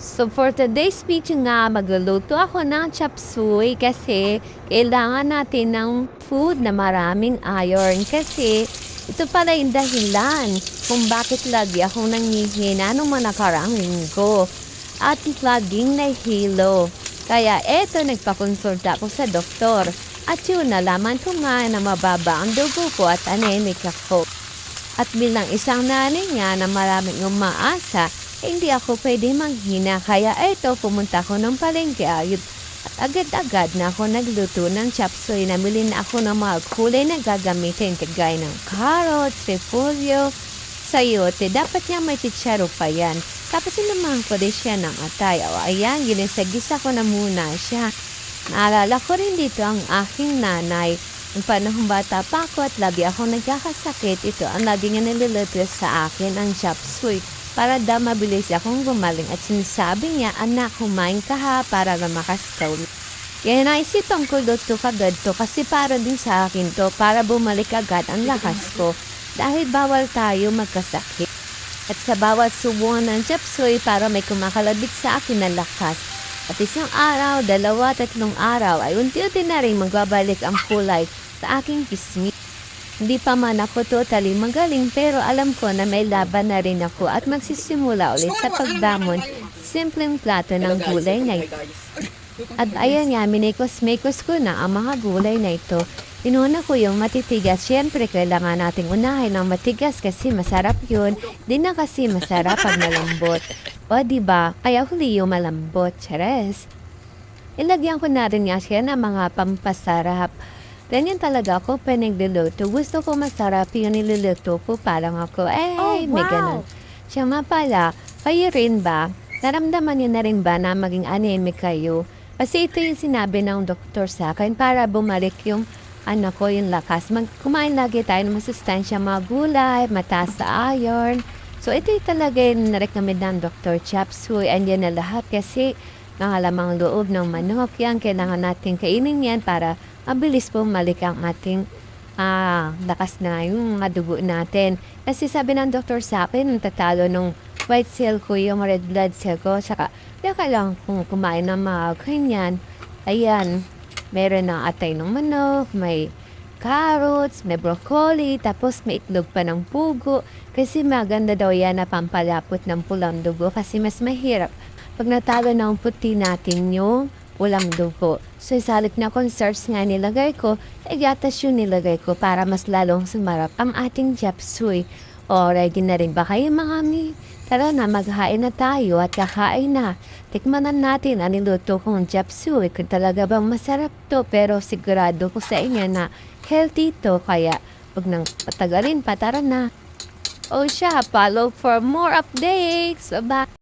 So for today's video nga, magluluto ako ng chop suey kasi kailangan natin ng food na maraming iron kasi ito pala yung dahilan kung bakit lagi akong nangihina nung mga nakarang linggo at laging nahilo. Kaya eto, nagpakonsulta ako sa doktor at yun, nalaman ko nga na mababa ang dugo ko at anemic ako. At bilang isang nanay nga na maraming umaasa, hindi ako pwede manghina. Kaya eto, pumunta ko ng palengke ayot. At agad-agad na ako nagluto ng. Namili na ako ng mga kulay na gagamitin kagaya ng carrots, repolyo, sayote. Dapat niya may chicharo pa yan. Tapos sinamahan ko rin siya ng atay. O ayan, ginisagisa ko na muna siya. Naalala ko rin dito ang aking nanay. Ang panahong bata pa ako at lagi ako nagkakasakit, ito ang lagi niya niluluto sa akin ang chop suey para daw mabilis akong gumaling at sinasabi niya, anak, kumain ka ha para lumakas ka ulit. Kaya naisipan ko luto kagad to kasi para din sa akin to para bumalik agad ang lakas ko dahil bawal tayo magkasakit. At sa bawat subuan ng chop suey para may kumakalabit sa akin na lakas. At isang araw, dalawa, tatlong araw ay unti-unti na rin magbabalik ang kulay sa aking pisngi. Hindi pa man ako totally magaling pero alam ko na may laban na rin ako at magsisimula ulit sa pagdamon simpleng plato ng gulay na ito. At ayan nga, minikos-mikos ko na ang mga gulay na ito. Inuna ko yung matitigas. Siyempre, kailangan nating unahin ang matigas kasi masarap yun. Di na kasi masarap pag malambot. O, di ba? Kaya huli yung malambot. Cheres. Ilagyan ko na rin nga siya ng mga pampasarap. Ganyan talaga ako pinagluluto. Gusto ko masarap yung niluluto ko. Parang ako, eh, Oh, may wow. ganun. Siya nga pala, kayo rin ba? Naramdaman niyo na rin ba na maging anemic kayo? Kasi ito yung sinabi ng doktor sa akin para bumalik yung ano ko, yung lakas. Mag, kumain lagi tayo ng masustansya, mga gulay, mataas sa iron. So ito yung talaga yung narecommend ng Dr. Chapsuy. Andyan na lahat kasi mga lamang loob ng manok yan. Kailangan natin kainin yan para mabilis bumalik ang ating ah, lakas na yung mga dugo natin. Kasi sabi ng doktor sa akin, tatalo nung white cell ko, yung red blood cell ko. Saka, di kailangan kong kumain ng mga ganyan. Ayan, meron ng atay ng manok, may carrots, may broccoli, tapos may itlog pa ng pugo. Kasi maganda daw yan na pampalapot ng pulang dugo kasi mas mahirap pag natalo ng puti natin yung pulang dugo. So, sa halip na conserves nga nilagay ko, ay gatas yung nilagay ko para mas lalong sumarap ang ating japsuy. O, ready na rin ba kayo mga mi? Tara na, maghain na tayo at kakain na. Tikmanan natin ang niluto kong japsuy kung talaga bang masarap to. Pero sigurado ko sa inyo na healthy to. Kaya, huwag nang patagalin pa, tara na. O siya, follow for more updates. Bye-bye!